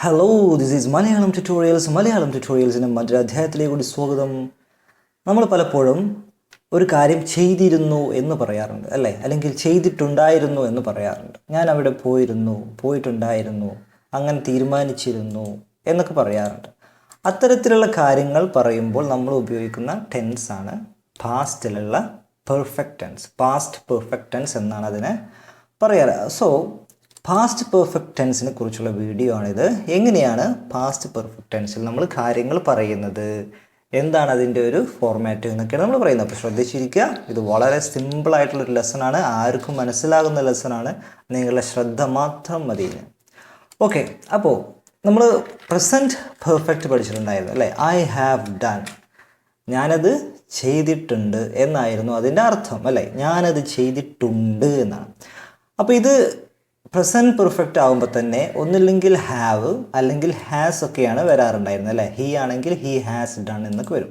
Hello this is Malayalam tutorials Malayalam ട്യൂട്ടോറിയൽസിന്റെ മറ്റൊരു അധ്യായത്തിലേക്ക് കൂടി സ്വാഗതം. നമ്മൾ പലപ്പോഴും ഒരു കാര്യം ചെയ്തിരുന്നു എന്ന് പറയാറുണ്ട് അല്ലേ? അല്ലെങ്കിൽ ചെയ്തിട്ടുണ്ടായിരുന്നു എന്ന് പറയാറുണ്ട്. ഞാൻ അവിടെ പോയിരുന്നു പോയിട്ടുണ്ടായിരുന്നു അങ്ങനെ തീരുമാനിച്ചിരുന്നു എന്നൊക്കെ പറയാറുണ്ട്. അത്തരത്തിലുള്ള കാര്യങ്ങൾ പറയുമ്പോൾ നമ്മൾ ഉപയോഗിക്കുന്ന ടെൻസാണ് പാസ്റ്റിലുള്ള perfect tense past perfect tense എന്നാണ് അതിനെ പറയാറ്. സോ പാസ്റ്റ് പെർഫെക്റ്റ് ടെൻസിനെ കുറിച്ചുള്ള വീഡിയോ ആണിത്. എങ്ങനെയാണ് പാസ്റ്റ് പെർഫെക്റ്റ് ടെൻസിൽ നമ്മൾ കാര്യങ്ങൾ പറയുന്നത്? എന്താണ് അതിന്റെ ഒരു ഫോർമാറ്റ് എന്നൊക്കെയാണ് നമ്മൾ പറയുന്നത്. അപ്പോൾ ശ്രദ്ധിച്ചിരിക്കുക. ഇത് വളരെ സിമ്പിളായിട്ടുള്ളൊരു ലെസണാണ് ആർക്കും മനസ്സിലാകുന്ന ലെസണാണ് നിങ്ങളുടെ ശ്രദ്ധ മാത്രം മതി. ഓക്കെ അപ്പോൾ നമ്മൾ പ്രസന്റ് പെർഫെക്റ്റ് പഠിച്ചിട്ടുണ്ടായിരുന്നു അല്ലേ? ഐ ഹാവ് ഡൺ ഞാനത് ചെയ്തിട്ടുണ്ട് എന്നായിരുന്നു അതിന്റെ അർത്ഥം അല്ലേ? ഞാനത് ചെയ്തിട്ടുണ്ട് എന്നാണ്. അപ്പോൾ ഇത് പ്രസന്റ് പെർഫെക്റ്റ് ആകുമ്പോൾ തന്നെ ഒന്നില്ലെങ്കിൽ ഹാവ് അല്ലെങ്കിൽ ഹാസ് ഒക്കെയാണ് വരാറുണ്ടായിരുന്നത് അല്ലേ? ഹീ ആണെങ്കിൽ ഹീ ഹാസ് ഡൺ എന്നൊക്കെ വരും.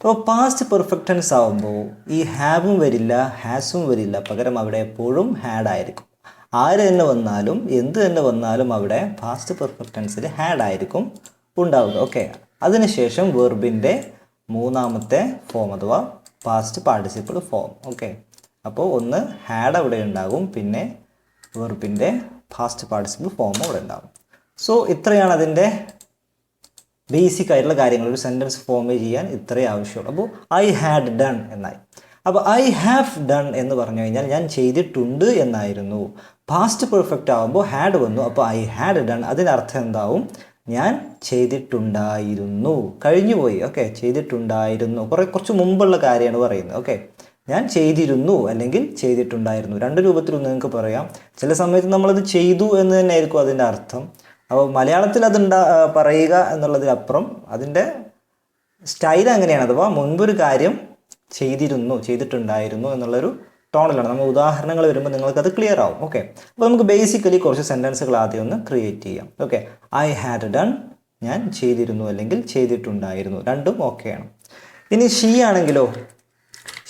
അപ്പോൾ പാസ്റ്റ് പെർഫെക്റ്റൻസ് ആകുമ്പോൾ ഈ ഹാവും വരില്ല ഹാസും വരില്ല പകരം അവിടെ എപ്പോഴും ഹാഡ് ആയിരിക്കും. ആര് തന്നെ വന്നാലും എന്ത് തന്നെ വന്നാലും അവിടെ പാസ്റ്റ് പെർഫെക്റ്റൻസിൽ ഹാഡ് ആയിരിക്കും ഉണ്ടാവുക. ഓക്കെ അതിനുശേഷം വെർബിന്റെ മൂന്നാമത്തെ ഫോം അഥവാ പാസ്റ്റ് പാർട്ടിസിപ്പിൾ ഫോം ഓക്കെ അപ്പോൾ ഒന്ന് ഹാഡ് അവിടെ ഉണ്ടാകും പിന്നെ വെർബിന്റെ പാസ്റ്റ് പാർട്ടിസിപ്പിൾ ഫോം അവിടെ ഉണ്ടാകും സോ ഇത്രയാണ് അതിന്റെ ബേസിക് ആയിട്ടുള്ള കാര്യങ്ങൾ. ഒരു സെന്റൻസ് ഫോം ചെയ്യാൻ ഇത്രയേ ആവശ്യമുള്ളൂ. അപ്പോൾ ഐ ഹാഡ് ഡൺ എന്നായി. അപ്പോൾ ഐ ഹാവ് ഡൺ എന്ന് പറഞ്ഞു കഴിഞ്ഞാൽ ഞാൻ ചെയ്തിട്ടുണ്ട് എന്നായിരുന്നു. പാസ്റ്റ് പെർഫെക്റ്റ് ആകുമ്പോൾ ഹാഡ് വന്നു. അപ്പോൾ ഐ ഹാഡ് ഡൺ അതിനർത്ഥം എന്താവും? ഞാൻ ചെയ്തിട്ടുണ്ടായിരുന്നു. കഴിഞ്ഞുപോയി. ഓക്കെ ചെയ്തിട്ടുണ്ടായിരുന്നു. കുറേ കുറച്ച് മുമ്പുള്ള കാര്യമാണ് പറയുന്നത്. ഓക്കെ ഞാൻ ചെയ്തിരുന്നു അല്ലെങ്കിൽ ചെയ്തിട്ടുണ്ടായിരുന്നു. രണ്ട് രൂപത്തിലും നിങ്ങൾക്ക് പറയാം. ചില സമയത്ത് നമ്മളത് ചെയ്തു എന്ന് തന്നെ ആയിരിക്കും അതിന്റെ അർത്ഥം. അപ്പോൾ മലയാളത്തിൽ അതുണ്ടാ പറയുക എന്നുള്ളതിനപ്പുറം അതിന്റെ സ്റ്റൈൽ അങ്ങനെയാണ്. അഥവാ മുൻപൊരു കാര്യം ചെയ്തിരുന്നു ചെയ്തിട്ടുണ്ടായിരുന്നു എന്നുള്ളൊരു ടോണിലാണ്. നമ്മൾ ഉദാഹരണങ്ങൾ വരുമ്പോൾ നിങ്ങൾക്ക് അത് ക്ലിയർ ആവും. ഓക്കെ അപ്പോൾ നമുക്ക് ബേസിക്കലി കുറച്ച് സെന്റൻസുകൾ ആദ്യം ഒന്ന് ക്രിയേറ്റ് ചെയ്യാം. ഓക്കെ ഐ ഹാഡ് ഡൺ ഞാൻ ചെയ്തിരുന്നു അല്ലെങ്കിൽ ചെയ്തിട്ടുണ്ടായിരുന്നു. രണ്ടും ഓക്കെയാണ് ഇനി ഷീ ആണെങ്കിലോ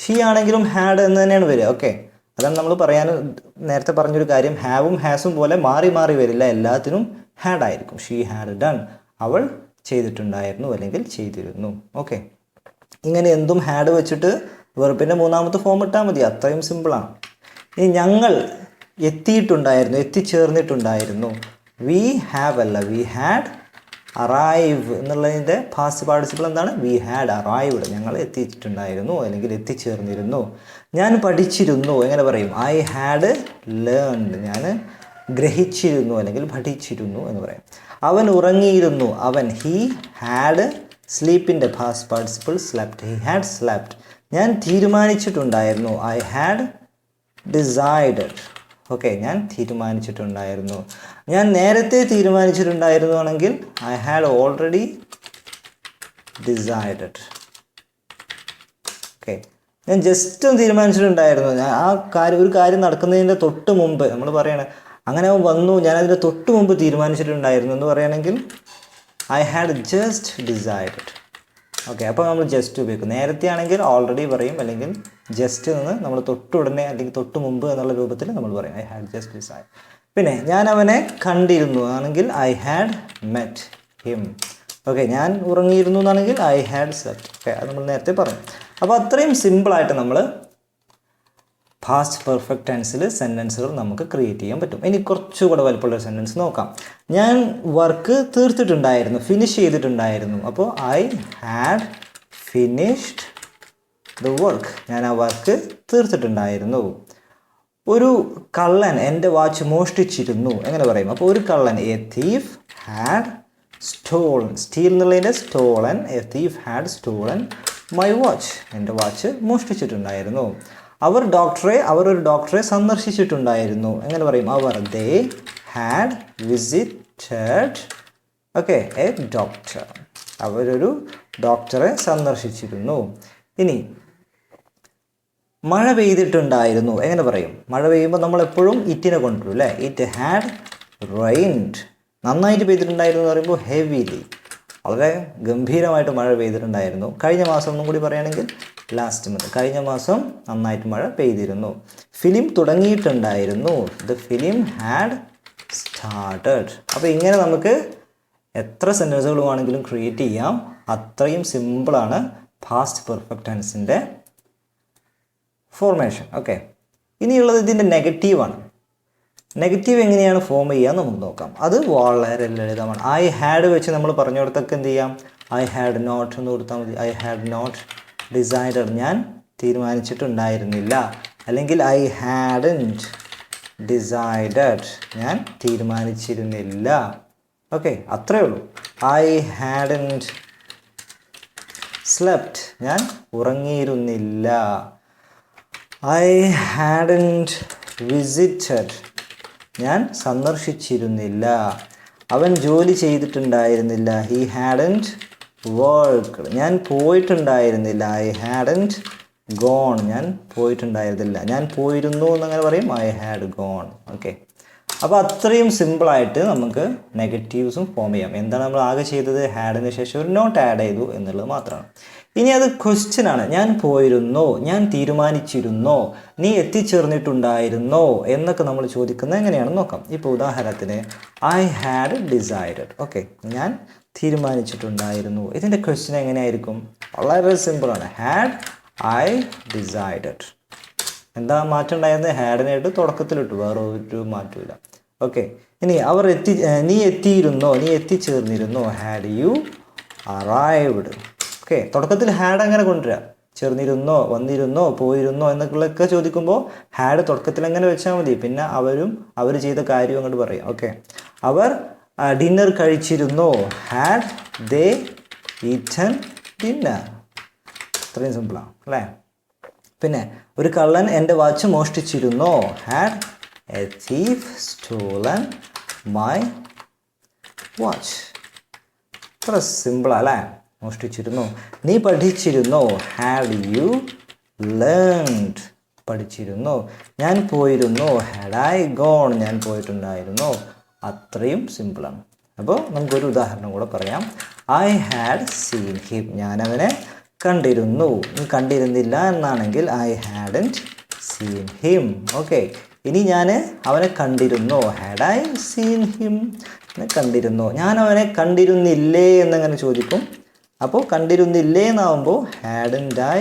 ഷീ ആണെങ്കിലും ഹാഡ് എന്ന് തന്നെയാണ് വരിക. ഓക്കെ അതാണ് നമ്മൾ പറയാൻ നേരത്തെ പറഞ്ഞൊരു കാര്യം. ഹാവും ഹാസും പോലെ മാറി മാറി വരില്ല. എല്ലാത്തിനും ഹാഡ് ആയിരിക്കും. ഷീ ഹാഡ് ഡൺ അവൾ ചെയ്തിട്ടുണ്ടായിരുന്നു അല്ലെങ്കിൽ ചെയ്തിരുന്നു. ഓക്കെ ഇങ്ങനെ എന്തും ഹാഡ് വെച്ചിട്ട് വെറുപ്പിന്റെ മൂന്നാമത്തെ ഫോം ഇട്ടാൽ മതി. അത്രയും സിമ്പിളാണ് ഇനി ഞങ്ങൾ എത്തിയിട്ടുണ്ടായിരുന്നു എത്തിച്ചേർന്നിട്ടുണ്ടായിരുന്നു. വി ഹാവ് അല്ല വി ഹാഡ് അറൈവ് എന്നുള്ളതിന്റെ പാസ്റ്റ് പാർട്ടിസിപ്പിൾ എന്താണ്? വി ഹാഡ് അറൈവ്ഡ് ഞങ്ങൾ എത്തിയിട്ടുണ്ടായിരുന്നു അല്ലെങ്കിൽ എത്തിച്ചേർന്നിരുന്നു. ഞാൻ പഠിച്ചിരുന്നു എങ്ങനെ പറയും? ഐ ഹാഡ് ലേൺഡ് ഞാൻ ഗ്രഹിച്ചിരുന്നു അല്ലെങ്കിൽ പഠിച്ചിരുന്നു എന്ന് പറയും. അവൻ ഉറങ്ങിയിരുന്നു. അവൻ he had സ്ലീപ്പിന്റെ past participle slept he had slept ഞാൻ തീരുമാനിച്ചിട്ടുണ്ടായിരുന്നു. ഐ ഹാഡ് ഡിസൈഡഡ് ഓക്കെ ഞാൻ തീരുമാനിച്ചിട്ടുണ്ടായിരുന്നു. ഞാൻ നേരത്തെ തീരുമാനിച്ചിട്ടുണ്ടായിരുന്നു ആണെങ്കിൽ I had already decided okay ഞാൻ ജസ്റ്റ് തീരുമാനിച്ചിട്ടുണ്ടായിരുന്നു. ഞാൻ ആ കാര്യം ഒരു കാര്യം നടക്കുന്നതിന്റെ തൊട്ട് മുമ്പ് നമ്മൾ പറയണേ അങ്ങനെ വന്നു ഞാൻ അതിന്റെ തൊട്ട് മുമ്പ് തീരുമാനിച്ചിട്ടുണ്ടായിരുന്നു എന്ന് പറയുകയാണെങ്കിൽ I had just decided okay അപ്പോൾ നമ്മൾ ജസ്റ്റ് ഉപയോഗിക്കും. നേരത്തെ ആണെങ്കിൽ ഓൾറെഡി പറയും അല്ലെങ്കിൽ ജസ്റ്റ് നിന്ന് നമ്മൾ തൊട്ട് ഉടനെ അല്ലെങ്കിൽ തൊട്ട് മുമ്പ് എന്നുള്ള രൂപത്തിൽ നമ്മൾ പറയും. ഐ ഹാഡ് ജസ്റ്റ് ഡിസൈഡ് പിന്നെ ഞാൻ അവനെ കണ്ടിരുന്നു ആണെങ്കിൽ I had met him okay ഞാൻ ഉറങ്ങിയിരുന്നു എന്നാണെങ്കിൽ ഐ ഹാഡ് സെറ്റ് ഓക്കെ അത് നമ്മൾ നേരത്തെ പറഞ്ഞു. അപ്പോൾ അത്രയും സിമ്പിളായിട്ട് നമ്മൾ പാസ്റ്റ് പെർഫെക്റ്റ് ടെൻസിൽ സെന്റൻസുകൾ നമുക്ക് ക്രിയേറ്റ് ചെയ്യാൻ പറ്റും. ഇനി കുറച്ചുകൂടെ വലുപ്പമുള്ള സെന്റൻസ് നോക്കാം. ഞാൻ വർക്ക് തീർത്തിട്ടുണ്ടായിരുന്നു ഫിനിഷ് ചെയ്തിട്ടുണ്ടായിരുന്നു. അപ്പോൾ I had finished the work ഞാൻ ആ വർക്ക് തീർത്തിട്ടുണ്ടായിരുന്നു. ഒരു കള്ളൻ എന്റെ വാച്ച് മോഷ്ടിച്ചിരുന്നു എങ്ങനെ പറയും? അപ്പോൾ ഒരു കള്ളൻ a thief had stolen steal എന്നുള്ളതിന്റെ stolen a thief had stolen my watch എന്റെ വാച്ച് മോഷ്ടിച്ചിട്ടുണ്ടായിരുന്നു. അവർ ഡോക്ടറെ അവർ ഒരു ഡോക്ടറെ സന്ദർശിച്ചിട്ടുണ്ടായിരുന്നു. എങ്ങനെ പറയും? അവർ they had visited okay a doctor അവരൊരു ഡോക്ടറെ സന്ദർശിച്ചിരുന്നു. ഇനി മഴ പെയ്തിട്ടുണ്ടായിരുന്നു. എങ്ങനെ പറയും? മഴ പെയ്യുമ്പോൾ നമ്മൾ എപ്പോഴും ഇറ്റിനെ കൊണ്ടുവരും അല്ലേ? ഇറ്റ് ഹാഡ് റെയിൻഡ് നന്നായിട്ട് പെയ്തിട്ടുണ്ടായിരുന്നു എന്ന് പറയുമ്പോൾ ഹെവിലി വളരെ ഗംഭീരമായിട്ട് മഴ പെയ്തിട്ടുണ്ടായിരുന്നു. കഴിഞ്ഞ മാസം ഒന്നും കൂടി പറയുകയാണെങ്കിൽ ലാസ്റ്റ് മന്ത് കഴിഞ്ഞ മാസം നന്നായിട്ട് മഴ പെയ്തിരുന്നു. ഫിലിം തുടങ്ങിയിട്ടുണ്ടായിരുന്നു. ദ ഫിലിം ഹാഡ് സ്റ്റാർട്ടഡ് അപ്പോൾ ഇങ്ങനെ നമുക്ക് എത്ര സെന്റൻസുകൾ വേണമെങ്കിലും ക്രിയേറ്റ് ചെയ്യാം. അത്രയും സിമ്പിളാണ് പാസ്റ്റ് പെർഫെക്റ്റ് ടെൻസിന്റെ ഫോർമേഷൻ ഓക്കെ ഇനിയുള്ളത് ഇതിന്റെ നെഗറ്റീവാണ് നെഗറ്റീവ് എങ്ങനെയാണ് ഫോം ചെയ്യുക നമുക്ക് നോക്കാം. അത് വളരെ ലളിതമാണ്. ഐ ഹാഡ് വെച്ച് നമ്മൾ പറഞ്ഞു കൊടുത്തൊക്കെ എന്ത് ചെയ്യാം? ഐ ഹാഡ് നോട്ട് എന്ന് കൊടുത്താൽ മതി. ഐ ഹാഡ് നോട്ട് ഡിസൈഡഡ് ഞാൻ തീരുമാനിച്ചിട്ടുണ്ടായിരുന്നില്ല. അല്ലെങ്കിൽ ഐ ഹാഡന്റ് ഡിസൈഡഡ് ഞാൻ തീരുമാനിച്ചിരുന്നില്ല. ഓക്കെ അത്രേ ഉള്ളൂ. ഐ ഹാഡന്റ് സ്ലെപ്റ്റ് ഞാൻ ഉറങ്ങിയിരുന്നില്ല. ഐ ഹാഡന്റ് വിസിറ്റഡ് ഞാൻ സന്ദർശിച്ചിരുന്നില്ല. അവൻ ജോലി ചെയ്തിട്ടുണ്ടായിരുന്നില്ല. ഹി ഹാഡന്റ് വർക്ക് ഞാൻ പോയിട്ടുണ്ടായിരുന്നില്ല. ഐ ഹാഡന്റ് ഗോൺ ഞാൻ പോയിട്ടുണ്ടായിരുന്നില്ല. ഞാൻ പോയിരുന്നു എന്നങ്ങനെ പറയും. ഐ ഹാഡ് ഗോൺ ഓക്കെ അപ്പോൾ അത്രയും സിമ്പിളായിട്ട് നമുക്ക് നെഗറ്റീവ്സും ഫോം ചെയ്യാം. എന്താണ് നമ്മൾ ആകെ ചെയ്തത്? ഹാഡിന് ശേഷം ഒരു നോട്ട് ആഡ് ചെയ്തു എന്നുള്ളത് മാത്രമാണ്. ഇനി അത് ക്വസ്റ്റ്യൻ ആണ്. ഞാൻ പോയിരുന്നോ? ഞാൻ തീരുമാനിച്ചിരുന്നോ? നീ എത്തിച്ചേർന്നിട്ടുണ്ടായിരുന്നോ? എന്നൊക്കെ നമ്മൾ ചോദിക്കുന്നത് എങ്ങനെയാണെന്ന് നോക്കാം. ഇപ്പോൾ ഉദാഹരണത്തിന് ഐ ഹാഡ് ഡിസൈഡഡ് ഓക്കെ ഞാൻ തീരുമാനിച്ചിട്ടുണ്ടായിരുന്നു. ഇതിന്റെ ക്വസ്റ്റ്യൻ എങ്ങനെയായിരിക്കും? വളരെ സിമ്പിളാണ് ഹാഡ് ഐ ഡിസൈഡഡ് എന്താ മാറ്റം ഉണ്ടായിരുന്നത് ഹാഡിനായിട്ട് തുടക്കത്തിലിട്ടു. വേറെ ഒരു മാറ്റമില്ല ഓക്കെ ഇനി അവർ എത്തി നീ എത്തിയിരുന്നോ? നീ എത്തിച്ചേർന്നിരുന്നോ? ഹാഡ് യു അറൈവ്ഡ് ഓക്കെ തുടക്കത്തിൽ ഹാഡ് അങ്ങനെ കൊണ്ടുവരിക ചെറുന്നിരുന്നോ വന്നിരുന്നോ പോയിരുന്നോ എന്നൊക്കെ ചോദിക്കുമ്പോൾ ഹാഡ് തുടക്കത്തിൽ അങ്ങനെ വെച്ചാൽ മതി. പിന്നെ അവരും അവർ ചെയ്ത കാര്യം അങ്ങോട്ട് പറയും. ഓക്കെ അവർ ഡിന്നർ കഴിച്ചിരുന്നോ? ഹാഡ് ദേ ഈറ്റൻ ഡിന്നർ അത്രയും സിമ്പിളാണ് അല്ലേ? പിന്നെ ഒരു കള്ളൻ എന്റെ watch മോഷ്ടിച്ചിരുന്നോ? Had a thief stolen my watch അത്ര സിമ്പിളാണ് അല്ലേ? മോഷ്ടിച്ചിരുന്നു. നീ പഠിച്ചിരുന്നു? ഹാവ് യു ലേൺഡ് പഠിച്ചിരുന്നു? ഞാൻ പോയിരുന്നു. ഹാഡ് ഐ ഗോൺ ഞാൻ പോയിട്ടുണ്ടായിരുന്നു. അത്രയും സിമ്പിളാണ്. അപ്പോൾ നമുക്കൊരു ഉദാഹരണം കൂടെ പറയാം. ഐ ഹാഡ് സീൻ ഹിം ഞാനവനെ കണ്ടിരുന്നു. കണ്ടിരുന്നില്ല എന്നാണെങ്കിൽ I hadn't seen him okay ഇനി ഞാൻ അവനെ കണ്ടിരുന്നു. ഹാഡ് ഐ സീൻ ഹിം കണ്ടിരുന്നു. ഞാൻ അവനെ കണ്ടിരുന്നില്ലേ എന്നങ്ങനെ ചോദിക്കും. അപ്പോൾ കണ്ടിരുന്നില്ലേ എന്നാവുമ്പോൾ ഹാഡന്റ് ഐ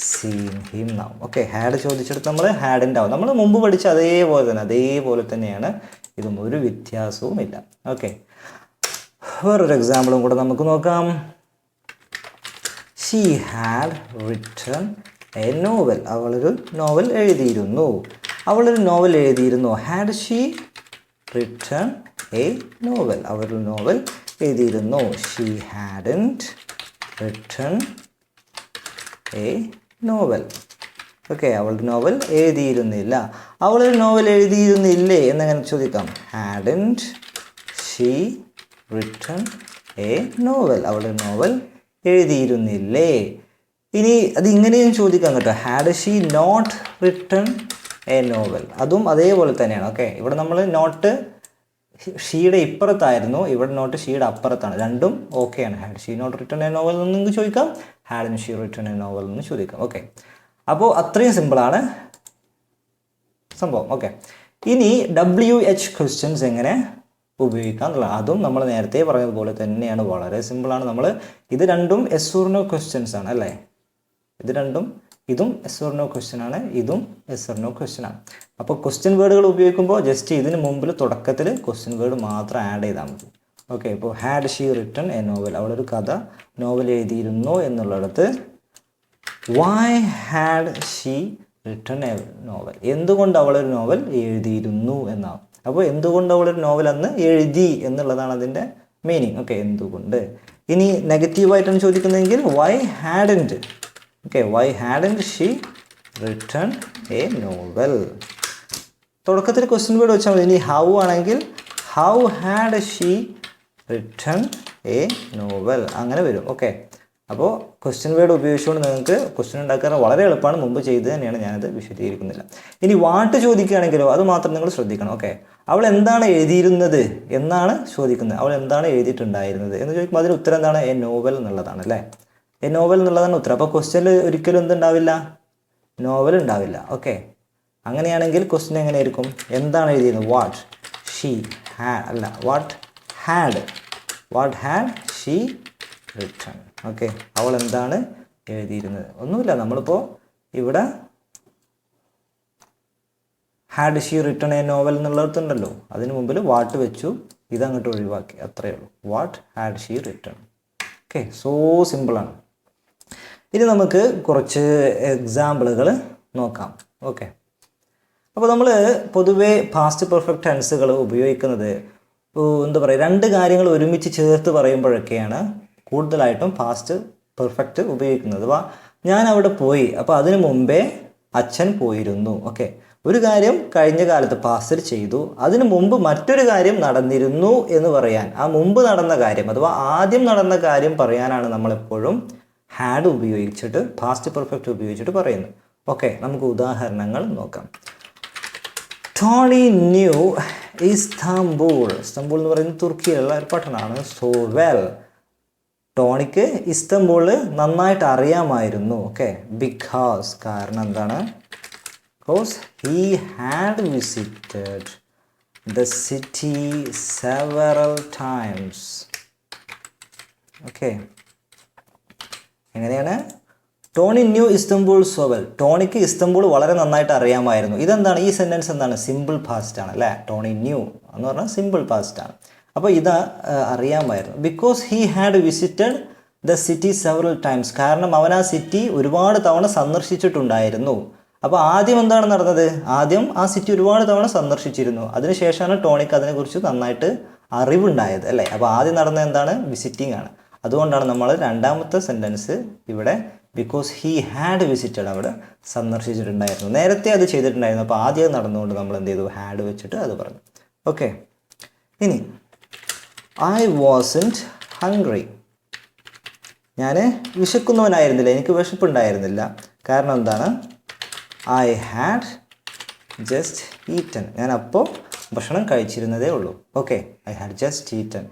സീൻ ഹിം നാവും ഓക്കെ ഹാഡ് ചോദിച്ചെടുത്ത് നമ്മൾ ഹാഡന്റ് ആവും നമ്മൾ മുമ്പ് പഠിച്ച അതേപോലെ തന്നെ അതേപോലെ തന്നെയാണ് ഇതും ഒരു വ്യത്യാസവുമില്ല. ഓക്കെ വേറൊരു എക്സാമ്പിളും കൂടെ നമുക്ക് നോക്കാം. She had written a novel അവളൊരു നോവൽ എഴുതിയിരുന്നു. അവളൊരു നോവൽ എഴുതിയിരുന്നു. Had she written a novel അവരൊരു നോവൽ എഴുതിയിരുന്നു. She hadn't written a novel okay അവളുടെ നോവൽ എഴുതിയിരുന്നില്ല. അവളൊരു നോവൽ എഴുതിയിരുന്നില്ലേ എന്നങ്ങനെ ചോദിക്കാം. Hadn't she written a novel അവളുടെ നോവൽ എഴുതിയിരുന്നില്ലേ? ഇനി അത് ഇങ്ങനെയും ചോദിക്കാം കേട്ടോ. Had she not written a novel അതും അതേപോലെ തന്നെയാണ്. ഓക്കെ ഇവിടെ നമ്മൾ നോട്ട് ഷീയുടെ ഇപ്പുറത്തായിരുന്നു. ഇവിടെ നോട്ട് ഷീയുടെ അപ്പുറത്താണ്. രണ്ടും ആണ്. Had she not written a novel എന്ന് നിങ്ങൾക്ക് ചോദിക്കാം. Had she written a novel എന്ന് ചോദിക്കാം. ഓക്കെ അപ്പോൾ അത്രയും സിമ്പിളാണ് സംഭവം. ഓക്കെ ഇനി ഡബ്ല്യു എച്ച് ക്വസ്റ്റ്യൻസ് എങ്ങനെ ഉപയോഗിക്കാം എന്നുള്ളത് അതും നമ്മൾ നേരത്തെ പറഞ്ഞതുപോലെ തന്നെയാണ്. വളരെ സിമ്പിളാണ് നമ്മൾ ഇത് രണ്ടും എസ്സൂറിനോ ക്വസ്റ്റ്യൻസ് ആണ് അല്ലേ? ഇത് രണ്ടും ഇതും എസ്സൂറിനോ ക്വസ്റ്റ്യൻ ആണ് ഇതും എസ് ഓർനോ ക്വസ്റ്റ്യൻ ആണ്. അപ്പോൾ ക്വസ്റ്റ്യൻ വേർഡുകൾ ഉപയോഗിക്കുമ്പോൾ ജസ്റ്റ് ഇതിന് മുമ്പിൽ തുടക്കത്തിൽ ക്വസ്റ്റ്യൻ വേർഡ് മാത്രം ആഡ് ചെയ്താൽ മതി. ഓക്കെ ഇപ്പോൾ had she written a novel അവളൊരു കഥ നോവൽ എഴുതിയിരുന്നു എന്നുള്ളിടത്ത് why had she written a novel എന്തുകൊണ്ട് അവളൊരു നോവൽ എഴുതിയിരുന്നു എന്നാണ്. അപ്പോൾ എന്തുകൊണ്ട് അവളൊരു നോവൽ അന്ന് എഴുതി എന്നുള്ളതാണ് അതിന്റെ മീനിങ് ഓക്കെ എന്തുകൊണ്ട്? ഇനി നെഗറ്റീവായിട്ടാണ് ചോദിക്കുന്നതെങ്കിൽ why hadn't okay why hadn't she written a novel തുടക്കത്തിൽ ക്വസ്റ്റ്യൻ വേർഡ് വെച്ചാൽ മതി. ഇനി ഹൗ ആണെങ്കിൽ how had she written a novel അങ്ങനെ വരും. ഓക്കെ അപ്പോൾ ക്വസ്റ്റ്യൻ വേർഡ് ഉപയോഗിച്ചുകൊണ്ട് നിങ്ങൾക്ക് ക്വസ്റ്റ്യൻ ഉണ്ടാക്കാൻ വളരെ എളുപ്പമാണ്. മുമ്പ് ചെയ്ത് തന്നെയാണ് ഞാനത് വിശദീകരിക്കുന്നില്ല. ഇനി വാട്ട് ചോദിക്കുകയാണെങ്കിലോ അത് മാത്രം നിങ്ങൾ ശ്രദ്ധിക്കണം. ഓക്കെ അവൾ എന്താണ് എഴുതിയിരുന്നത് എന്നാണ് ചോദിക്കുന്നത്. അവൾ എന്താണ് എഴുതിയിട്ടുണ്ടായിരുന്നത് എന്ന് ചോദിക്കുമ്പോൾ അതിന് ഉത്തരം എന്താണ്? എ നോവൽ എന്നുള്ളതാണ് അല്ലേ? എ നോവൽ എന്നുള്ളതാണ് ഉത്തരം. അപ്പോൾ ക്വസ്റ്റ്യനിൽ ഒരിക്കലും എന്തുണ്ടാവില്ല? നോവൽ ഉണ്ടാവില്ല. ഓക്കെ അങ്ങനെയാണെങ്കിൽ ക്വസ്റ്റ്യൻ എങ്ങനെയായിരിക്കും എന്താണ് എഴുതിയത്? വാട്ട് ഷീ ഹാ അല്ല what had what had she written okay അവൾ എന്താണ് എഴുതിയിരുന്നത്? ഒന്നുമില്ല നമ്മളിപ്പോൾ ഇവിടെ had she written a novel എന്നുള്ളടത്തുണ്ടല്ലോ. അതിന് മുമ്പിൽ വാട്ട് വെച്ചു ഇതങ്ങോട്ട് ഒഴിവാക്കി. അത്രയേ ഉള്ളൂ. What had she written okay so സിമ്പിളാണ് ഇനി നമുക്ക് കുറച്ച് എക്സാമ്പിളുകൾ നോക്കാം. ഓക്കെ അപ്പോൾ നമ്മൾ പൊതുവേ പാസ്റ്റ് പെർഫെക്റ്റ് ടെൻസുകൾ ഉപയോഗിക്കുന്നത് എന്താ പറയുക രണ്ട് കാര്യങ്ങൾ ഒരുമിച്ച് ചേർത്ത് പറയുമ്പോഴൊക്കെയാണ് കൂടുതലായിട്ടും പാസ്റ്റ് പെർഫെക്റ്റ് ഉപയോഗിക്കുന്നത്. വാ ഞാൻ അവിടെ പോയി അപ്പോൾ അതിനു മുമ്പേ അച്ഛൻ പോയിരുന്നു. ഓക്കെ ഒരു കാര്യം കഴിഞ്ഞ കാലത്ത് പാസ്റ്റിൽ ചെയ്തു അതിനു മുമ്പ് മറ്റൊരു കാര്യം നടന്നിരുന്നു എന്ന് പറയാൻ ആ മുമ്പ് നടന്ന കാര്യം അഥവാ ആദ്യം നടന്ന കാര്യം പറയാനാണ് നമ്മളെപ്പോഴും ഹാഡ് ഉപയോഗിച്ചിട്ട് പാസ്റ്റ് പെർഫെക്റ്റ് ഉപയോഗിച്ചിട്ട് പറയുന്നത്. ഓക്കെ നമുക്ക് ഉദാഹരണങ്ങൾ നോക്കാം. ടോണി ന്യൂ ഇസ്താംബൂൾ ഇസ്താംബൂൾ എന്ന് പറയുന്നത് തുർക്കിയിലുള്ള ഒരു പട്ടണമാണ്. സോ വെൽ ടോണിക്ക് ഇസ്തംബൂൾ നന്നായിട്ട് അറിയാമായിരുന്നു. ഓക്കെ ബിക്കോസ് കാരണം എന്താണ്? Because he had visited the city several times okay എങ്ങനെയാണ്? Tony knew Istanbul so well. Tonic Istanbul വളരെ നന്നായിട്ട് അറിയാമായിരുന്നു. ഇതെന്താണ്? ഈ സെന്റൻസ് എന്താണ്? സിമ്പിൾ പാസ്റ്റ് ആണ് അല്ലേ? ടോണി ന്യൂ എന്ന് പറഞ്ഞാൽ സിമ്പിൾ പാസ്റ്റ് ആണ്. അപ്പോൾ ഇത് അറിയാമായിരുന്നു. Because he had visited the city several times കാരണം അവൻ ആ സിറ്റി ഒരുപാട് തവണ സന്ദർശിച്ചിട്ടുണ്ടായിരുന്നു. അപ്പോൾ ആദ്യം എന്താണ് നടന്നത്? ആദ്യം ആ സിറ്റി ഒരുപാട് തവണ സന്ദർശിച്ചിരുന്നു. അതിനുശേഷമാണ് ടോണിക്ക് അതിനെക്കുറിച്ച് നന്നായിട്ട് അറിവുണ്ടായത് അല്ലേ? അപ്പോൾ ആദ്യം നടന്നത് എന്താണ്? വിസിറ്റിംഗ് ആണ്. അതുകൊണ്ടാണ് നമ്മൾ രണ്ടാമത്തെ സെന്റൻസ് ഇവിടെ ബിക്കോസ് ഹീ ഹാഡ് വിസിറ്റഡ് അവിടെ സന്ദർശിച്ചിട്ടുണ്ടായിരുന്നു. നേരത്തെ അത് ചെയ്തിട്ടുണ്ടായിരുന്നു. അപ്പോൾ ആദ്യം നടന്നുകൊണ്ട് നമ്മൾ എന്ത് ചെയ്തു? ഹാഡ് വെച്ചിട്ട് അത് പറഞ്ഞു. ഓക്കെ ഇനി ഐ വാസന്റ് ഹംഗ്രി ഞാൻ വിശക്കുന്നവനായിരുന്നില്ല. എനിക്ക് വിശപ്പുണ്ടായിരുന്നില്ല. കാരണം എന്താണ്? ഐ ഹാഡ് ജസ്റ്റ് ഈറ്റൻ ഞാൻ അപ്പോൾ ഭക്ഷണം കഴിച്ചിരുന്നതേ ഉള്ളൂ. Okay I had just eaten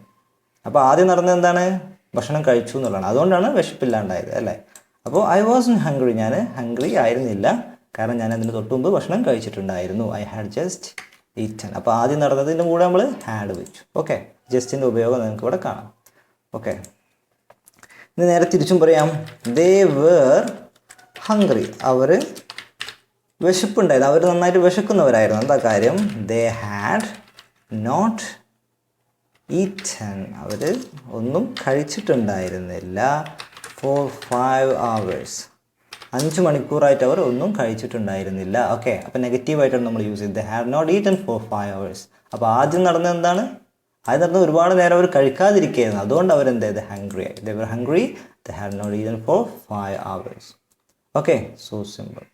അപ്പോൾ ആദ്യം നടന്നത് എന്താണ്? ഭക്ഷണം കഴിച്ചു എന്നുള്ളതാണ്. അതുകൊണ്ടാണ് വിശപ്പില്ലാണ്ടായത് അല്ലേ? അപ്പോൾ ഐ വാസ് ഹംഗ്രി ഞാൻ ഹംഗ്രി ആയിരുന്നില്ല. കാരണം ഞാൻ അതിന് തൊട്ട് മുമ്പ് ഭക്ഷണം കഴിച്ചിട്ടുണ്ടായിരുന്നു. ഐ ഹാഡ് ജസ്റ്റ് ഈറ്റൻ അപ്പോൾ ആദ്യം നടന്നതിന്റെ കൂടെ നമ്മൾ ഹാഡ് വെച്ചു. ഓക്കെ ജസ്റ്റിന്റെ ഉപയോഗം നിങ്ങൾക്ക് ഇവിടെ കാണാം. ഓക്കെ ഇനി നേരെ തിരിച്ചും പറയാം. ദേ വേർ ഹംഗ്രി അവർ വിശപ്പുണ്ടായിരുന്നു. അവർ നന്നായിട്ട് വിശക്കുന്നവരായിരുന്നു. എന്താ കാര്യം? ദേ ഹാഡ് നോട്ട് ഈറ്റൻ അവർ ഒന്നും കഴിച്ചിട്ടുണ്ടായിരുന്നില്ല. ഫോർ ഫൈവ് അവേഴ്സ് അഞ്ച് മണിക്കൂറായിട്ട് അവർ ഒന്നും കഴിച്ചിട്ടുണ്ടായിരുന്നില്ല. ഓക്കെ അപ്പോൾ നെഗറ്റീവായിട്ടാണ് നമ്മൾ യൂസ് ചെയ്തത്. They have not eaten for five hours അപ്പോൾ ആദ്യം നടന്നത് എന്താണ്? ആദ്യം നടന്നത് ഒരുപാട് നേരം അവർ കഴിക്കാതിരിക്കുകയായിരുന്നു. അതുകൊണ്ട് അവർ ചെയ്ത്? ഹംഗ്രി ആയി. They're hungry they have not eaten for five hours okay so simple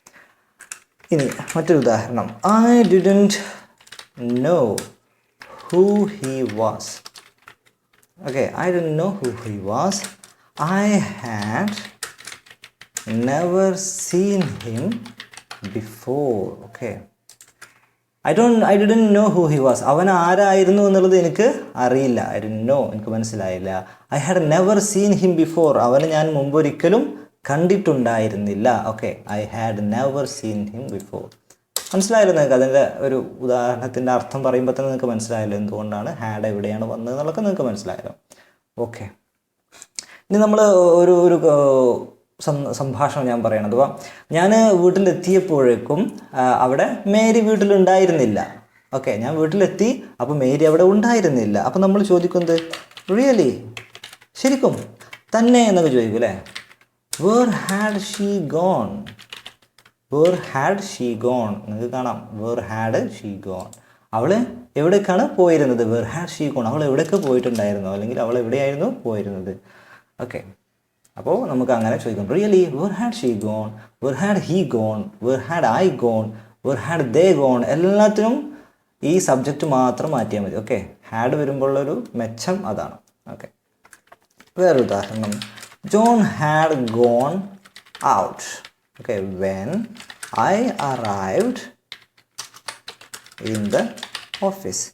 ഇനി മറ്റൊരു ഉദാഹരണം. I didn't know who he was okay I do know who he was I had never seen him before. Okay. I don't I didn't know who he was അവൻ ആരായിരുന്നു എന്നുള്ളത് എനിക്ക് അറിയില്ല. I D know എനിക്ക് മനസ്സിലായില്ല. I had never seen him before അവനെ ഞാൻ മുമ്പൊരിക്കലും കണ്ടിട്ടുണ്ടായിരുന്നില്ല. Okay I had never seen him before മനസ്സിലായല്ലോ നിങ്ങൾക്ക്? അതിന്റെ ഒരു ഉദാഹരണത്തിന്റെ അർത്ഥം പറയുമ്പോൾ തന്നെ നിങ്ങൾക്ക് മനസ്സിലായല്ലോ എന്തുകൊണ്ടാണ് ഹാഡ് എവിടെയാണ് വന്നത് എന്നുള്ളതൊക്കെ നിങ്ങൾക്ക് മനസ്സിലായല്ലോ. ഓക്കെ ഇനി നമ്മൾ ഒരു ഒരു സംഭാഷണം ഞാൻ പറയണത് അഥവാ ഞാൻ വീട്ടിലെത്തിയപ്പോഴേക്കും അവിടെ മേരി വീട്ടിലുണ്ടായിരുന്നില്ല. ഓക്കെ ഞാൻ വീട്ടിലെത്തി അപ്പോൾ മേരി അവിടെ ഉണ്ടായിരുന്നില്ല. അപ്പം നമ്മൾ ചോദിക്കുന്നത് റിയലി ശരിക്കും? തന്നെ എന്നൊക്കെ ചോദിക്കും അല്ലേ? Where had she gone where had she gone നിങ്ങൾക്ക് കാണാം. വേർ ഹാഡ് ഷീ ഗോൺ അവൾ എവിടേക്കാണ് പോയിരുന്നത്? വേർ ഹാഡ് ഷീ ഗോൺ അവൾ എവിടെയൊക്കെ പോയിട്ടുണ്ടായിരുന്നു? അല്ലെങ്കിൽ അവൾ എവിടെയായിരുന്നു പോയിരുന്നത്? ഓക്കെ അപ്പോൾ നമുക്ക് അങ്ങനെ ചോദിക്കാം really where had she gone where had he gone where had I gone where had they gone എല്ലാത്തിനും ഈ സബ്ജക്റ്റ് മാത്രം മാറ്റിയാൽ മതി. ഓക്കെ ഹാഡ് വരുമ്പോഴുള്ളൊരു മെച്ചം അതാണ്. ഓക്കെ വേറെ ഉദാഹരണം. John had gone out okay when I arrived in the office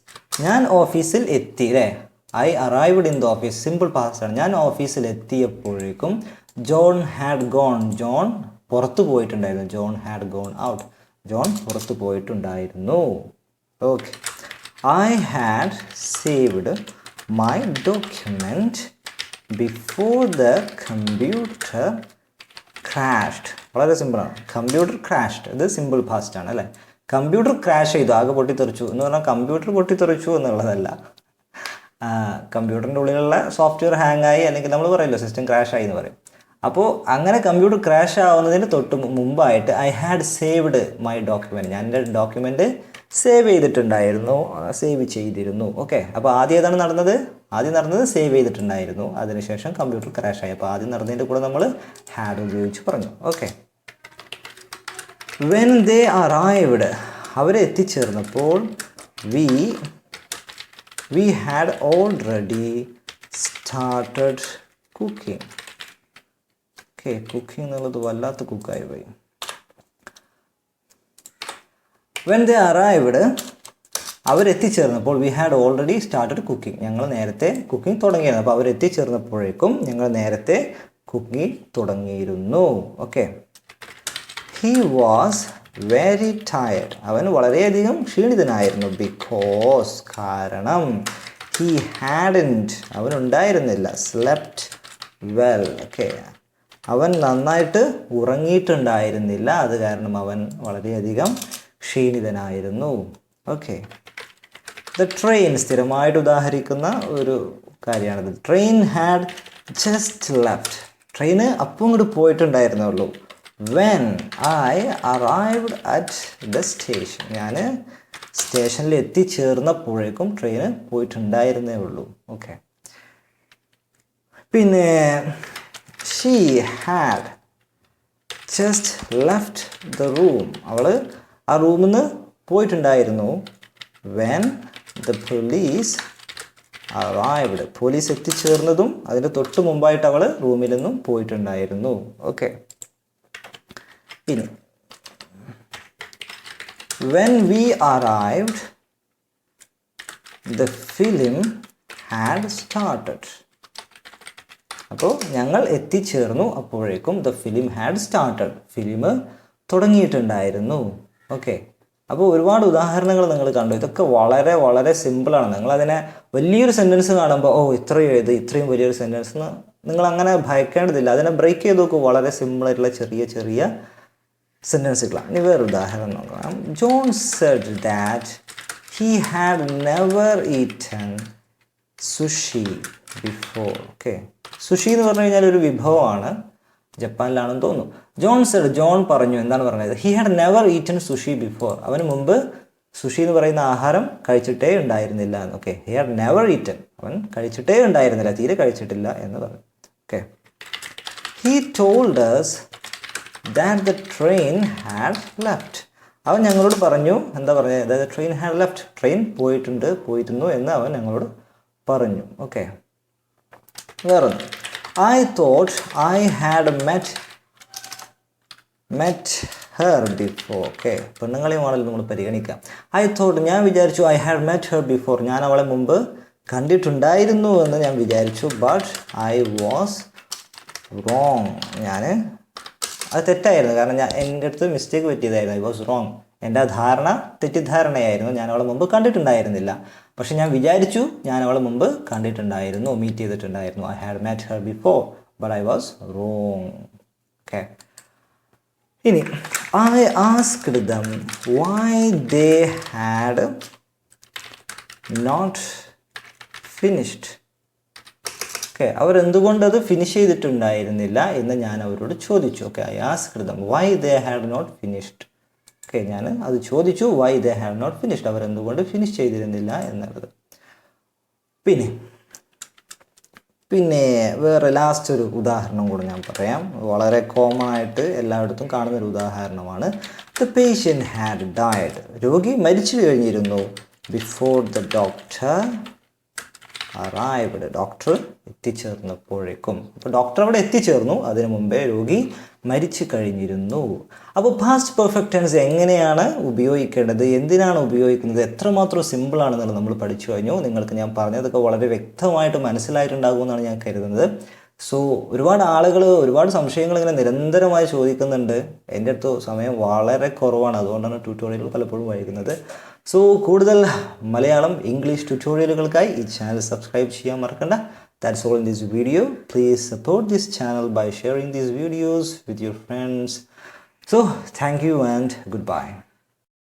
ഞാൻ ഓഫീസിൽ എത്തി അല്ലേ I arrived in the office simple പാസ്റ്റാണ് ഞാൻ ഓഫീസിൽ എത്തിയപ്പോഴേക്കും ജോൺ ഹാഡ് ഗോൺ ജോൺ പുറത്തു പോയിട്ടുണ്ടായിരുന്നു. John had gone out John പുറത്തു പോയിട്ടുണ്ടായിരുന്നു. Okay I had saved my document before the computer crashed വളരെ സിമ്പിളാണ് കമ്പ്യൂട്ടർ ക്രാഷ്ഡ് ഇത് സിമ്പിൾ ഫാസ്റ്റ് ആണ് അല്ലേ? കമ്പ്യൂട്ടർ ക്രാഷ് ചെയ്തു. ആകെ പൊട്ടിത്തെറിച്ചു. എന്ന് പറഞ്ഞാൽ കമ്പ്യൂട്ടർ പൊട്ടിത്തെറിച്ചു എന്നുള്ളതല്ല. കമ്പ്യൂട്ടറിന്റെ ഉള്ളിലുള്ള സോഫ്റ്റ്വെയർ ഹാങ് ആയി അല്ലെങ്കിൽ നമ്മൾ പറയല്ലോ സിസ്റ്റം ക്രാഷ് ആയി എന്ന് പറയും. അപ്പോൾ അങ്ങനെ കമ്പ്യൂട്ടർ ക്രാഷ് ആവുന്നതിന് തൊട്ട് മുമ്പായിട്ട് I had saved my document ഞാൻ എന്റെ ഡോക്യുമെന്റ് സേവ് ചെയ്തിട്ടുണ്ടായിരുന്നു. സേവ് ചെയ്തിരുന്നു. ഓക്കെ അപ്പോൾ ആദ്യം ഏതാണ് നടന്നത്? ആദ്യം നടന്നത് സേവ് ചെയ്തിട്ടുണ്ടായിരുന്നു. അതിനുശേഷം കമ്പ്യൂട്ടർ ക്രാഷ് ആയി. അപ്പോൾ ആദ്യം നടന്നതിന്റെ കൂടെ നമ്മൾ ഹാഡ് ഉപയോഗിച്ച് പറഞ്ഞു. ഓക്കെ വെൻ ദേ അറൈവ്ഡ് അവരെ എത്തിച്ചേർന്നപ്പോൾ we we had already started cooking okay cooking എന്നുള്ളത് വല്ലാത്ത കുക്കായി പോയി. When the arrived അവരെത്തിച്ചേർന്നപ്പോൾ we had already started cooking ഞങ്ങൾ നേരത്തെ കുക്കിംഗ് തുടങ്ങിയിരുന്നു. അപ്പോൾ അവരെത്തിച്ചേർന്നപ്പോഴേക്കും ഞങ്ങൾ നേരത്തെ കുക്കിംഗ് തുടങ്ങിയിരുന്നു. Okay he was very tired അവൻ വളരെയധികം ക്ഷീണിതനായിരുന്നു. ബിക്കോസ് കാരണം ഹി ഹാഡന്റ് അവനുണ്ടായിരുന്നില്ല സ്ലെപ്റ്റ് വെൽ ഓക്കെ അവൻ നന്നായിട്ട് ഉറങ്ങിയിട്ടുണ്ടായിരുന്നില്ല. അത് കാരണം അവൻ വളരെയധികം ക്ഷീണിതനായിരുന്നു. ഓക്കെ ദ ട്രെയിൻ സ്ഥിരമായിട്ട് ഉദാഹരിക്കുന്ന ഒരു കാര്യമാണിത്. ട്രെയിൻ ഹാഡ് ജസ്റ്റ് ലെഫ്റ്റ് ട്രെയിന് അപ്പം ഇങ്ങോട്ട് പോയിട്ടുണ്ടായിരുന്നുള്ളൂ when I arrived at the station ഞാൻ സ്റ്റേഷനിൽ എത്തിച്ചേർന്നപ്പോഴേക്കും ട്രെയിന് പോയിട്ടുണ്ടായിരുന്നേ ഉള്ളൂ. ഓക്കെ പിന്നെ she had just left the room അവൾ ആ റൂമിൽ നിന്ന് പോയിട്ടുണ്ടായിരുന്നു. When the police arrived police എത്തിച്ചേർന്നതും അതിന്റെ തൊട്ട് മുമ്പായിട്ട് അവൾ റൂമിൽ നിന്നും പോയിട്ടുണ്ടായിരുന്നു. ഓക്കെ ഇനി. When we arrived, the film had started. അപ്പോൾ ഞങ്ങൾ എത്തിച്ചേർന്നു അപ്പോഴേക്കും the film had started film തുടങ്ങിയിട്ടുണ്ടായിരുന്നു. Okay അപ്പോൾ ഒരുപാട് ഉദാഹരണങ്ങൾ നിങ്ങൾ കണ്ടു. ഇതൊക്കെ വളരെ വളരെ സിമ്പിളാണ് നിങ്ങളതിനെ വലിയൊരു സെന്റൻസ് കാണുമ്പോൾ ഓ ഇത്രയും എഴുത് ഇത്രയും വലിയൊരു സെന്റൻസ് നിങ്ങൾ അങ്ങനെ ഭയക്കേണ്ടതില്ല. അതിനെ ബ്രേക്ക് ചെയ്ത് നോക്കൂ. വളരെ സിമ്പിളായിട്ടുള്ള ചെറിയ ചെറിയ സെന്റൻസുകളാണ് ഇനി വേറെ ഉദാഹരണം നോക്കാം. John said that he had never eaten sushi before okay sushi എന്ന് പറഞ്ഞു കഴിഞ്ഞാൽ ഒരു വിഭവമാണ് ജപ്പാനിലാണെന്ന് തോന്നുന്നു. ജോൺ സെഡ് ജോൺ പറഞ്ഞു എന്താണ് പറഞ്ഞത്? He had never eaten sushi before അവന് മുമ്പ് സുഷി എന്ന് പറയുന്ന ആഹാരം കഴിച്ചിട്ടേ ഉണ്ടായിരുന്നില്ല എന്ന്. Okay he had never eaten അവൻ കഴിച്ചിട്ടേ ഉണ്ടായിരുന്നില്ല. തീരെ കഴിച്ചിട്ടില്ല എന്ന് പറഞ്ഞു. Okay he told us that the train had left അവൻ ഞങ്ങളോട് പറഞ്ഞു എന്താ പറയുക അതായത് ട്രെയിൻ ഹാഡ് ലെഫ്റ്റ് ട്രെയിൻ പോയിട്ടുണ്ട് പോയിരുന്നു എന്ന് അവൻ ഞങ്ങളോട് പറഞ്ഞു. ഓക്കെ വേറൊന്ന്. I thought I had met met her before okay പെണ്ണുങ്ങളെയുമാണല്ലോ നമ്മൾ പരിഗണിക്കാം. ഐ തോട്ട് ഞാൻ വിചാരിച്ചു I had met her before ഞാൻ അവളെ മുമ്പ് കണ്ടിട്ടുണ്ടായിരുന്നു എന്ന് ഞാൻ വിചാരിച്ചു. ബട്ട് ഐ വാസ് റോങ് ഞാൻ അത് തെറ്റായിരുന്നു. കാരണം ഞാൻ എന്റെ അടുത്ത് മിസ്റ്റേക്ക് പറ്റിയതായിരുന്നു. ഐ വാസ് റോങ് എന്റെ ധാരണ തെറ്റിദ്ധാരണയായിരുന്നു. ഞാൻ അവളെ മുമ്പ് കണ്ടിട്ടുണ്ടായിരുന്നില്ല. പക്ഷെ ഞാൻ വിചാരിച്ചു ഞാൻ അവളെ മുമ്പ് കണ്ടിട്ടുണ്ടായിരുന്നു മീറ്റ് ചെയ്തിട്ടുണ്ടായിരുന്നു. I had met her before but I was wrong okay ഇനി I asked them why they had not finished okay അത് ഫിനിഷ് ചെയ്തിട്ടുണ്ടായിരുന്നില്ല എന്ന് ഞാൻ അവരോട് ചോദിച്ചു. Okay I as them why they had not finished okay ഞാൻ അത് ചോദിച്ചു why they had not finished അവർ എന്തുകൊണ്ട് ഫിനിഷ് ചെയ്തിരുന്നില്ല എന്നുള്ളത്. പിന്നെ പിന്നെ വേറെ ലാസ്റ്റ് ഒരു ഉദാഹരണം കൂടെ ഞാൻ പറയാം. വളരെ കോമൺ ആയിട്ട് എല്ലായിടത്തും കാണുന്ന ഒരു ഉദാഹരണമാണ്. ദ പേഷ്യൻ ഹാഡ് ഡയഡ് രോഗി മരിച്ചു കഴിഞ്ഞിരുന്നു. Before the doctor arrived doctor എത്തിച്ചേർന്നപ്പോഴേക്കും. അപ്പോൾ ഡോക്ടർ അവിടെ എത്തിച്ചേർന്നു. അതിനു മുമ്പേ രോഗി മരിച്ചു കഴിഞ്ഞിരുന്നു. അപ്പോൾ പാസ്റ്റ് പെർഫെക്റ്റ് ടെൻസ് എങ്ങനെയാണ് ഉപയോഗിക്കേണ്ടത്? എന്തിനാണ് ഉപയോഗിക്കുന്നത്? എത്രമാത്രം സിമ്പിളാണെന്നുള്ളത് നമ്മൾ പഠിച്ചു കഴിഞ്ഞു. നിങ്ങൾക്ക് ഞാൻ പറഞ്ഞതൊക്കെ വളരെ വ്യക്തമായിട്ട് മനസ്സിലായിട്ടുണ്ടാകുമെന്നാണ് ഞാൻ കരുതുന്നത്. സോ ഒരുപാട് ആളുകൾ ഒരുപാട് സംശയങ്ങൾ ഇങ്ങനെ നിരന്തരമായി ചോദിക്കുന്നുണ്ട്. എന്റെ അടുത്ത് സമയം വളരെ കുറവാണ്. അതുകൊണ്ടാണ് ട്യൂട്ടോറിയലുകൾ പലപ്പോഴും വൈകുന്നത് സോ കൂടുതൽ മലയാളം ഇംഗ്ലീഷ് ട്യൂട്ടോറിയലുകൾക്കായി ഈ ചാനൽ സബ്സ്ക്രൈബ് ചെയ്യാൻ മറക്കണ്ട. That's all in this video please support this channel by sharing these videos with your friends so thank you and good bye